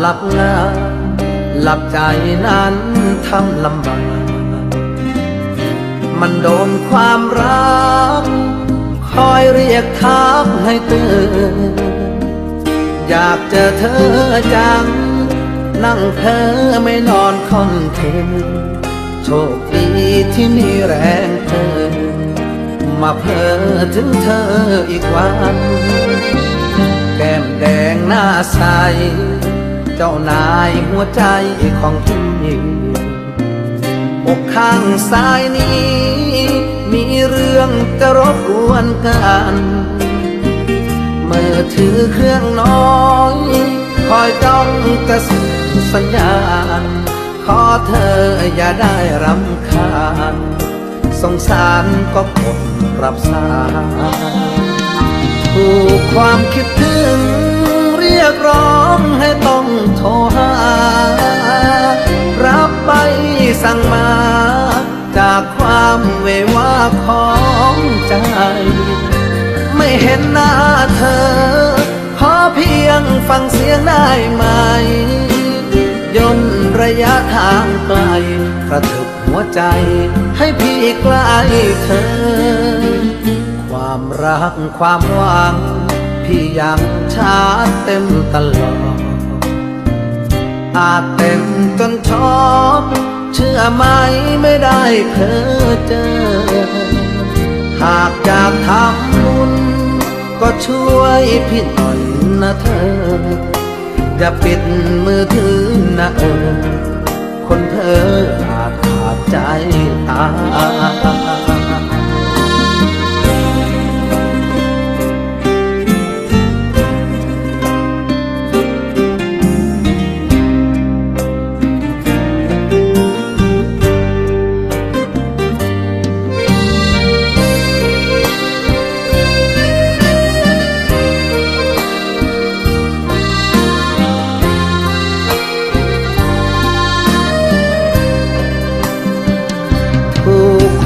หลับหน้าหลับใจนั้นทำลำบากมันโดนความรัก คอยเรียกทักให้ตื่น อยากเจอเธอจัง นั่งเพ้อไม่นอนค่อนคืนโชคดีที่มีแรงเธอ มาเพ้อถึงเธออีกวัน แก้มแดงหน้าใส จ้านายหัวใจของพี่อกข้างซ้ายนี้ มีเรื่องจะรบกวนกันเมื่อถือเครื่องน้อยคอยจ้องกระสุนสัญญาณ ขอเธออย่าได้รำคาญสงสารก็กดรับสายถูกความคิดถึงเรียกร้อง ของใจ ไม่เห็นหน้าเธอ ขอเพียงฟังเสียงได้ไหม ย่นระยะทางไกลกระทึกหัวใจ ให้พี่ใกล้เธอ ความรักความหวัง พี่ยังชาเต็มตลอดอาจเต็มจนชอบ เชื่อไหมไม่ได้เพอเจอ หากอยากทำบุญก็ช่วยพี่หน่อยนะเธอ อย่าปิดมือถือนะเออ คนเธออาจขาดใจตาย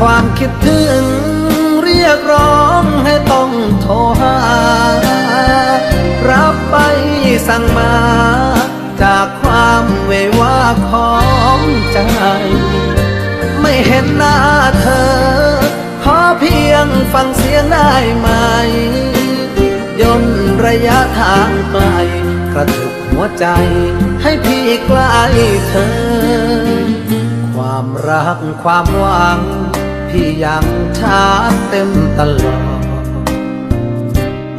ความคิดถึง เรียกร้องให้ต้องโทรหา รับไปสั่งมา จากความเวว่าของใจ ไม่เห็นหน้าเธอ ขอเพียงฟังเสียงได้ไหม ย่นระยะทางไกลกระทึกหัวใจให้พี่ใกล้เธอ ความรักความหวัง พี่ยังชาเต็มตลอด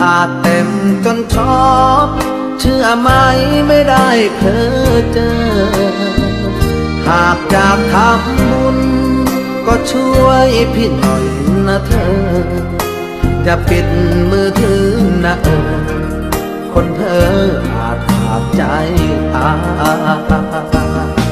อาจเต็มจนชอบ เชื่อไหมไม่ได้เพอเจอ หากอยากทำบุญ ก็ช่วยพี่หน่อยนะเธออย่าปิดมือถือนะเออ คนเธออาจขาดใจตาย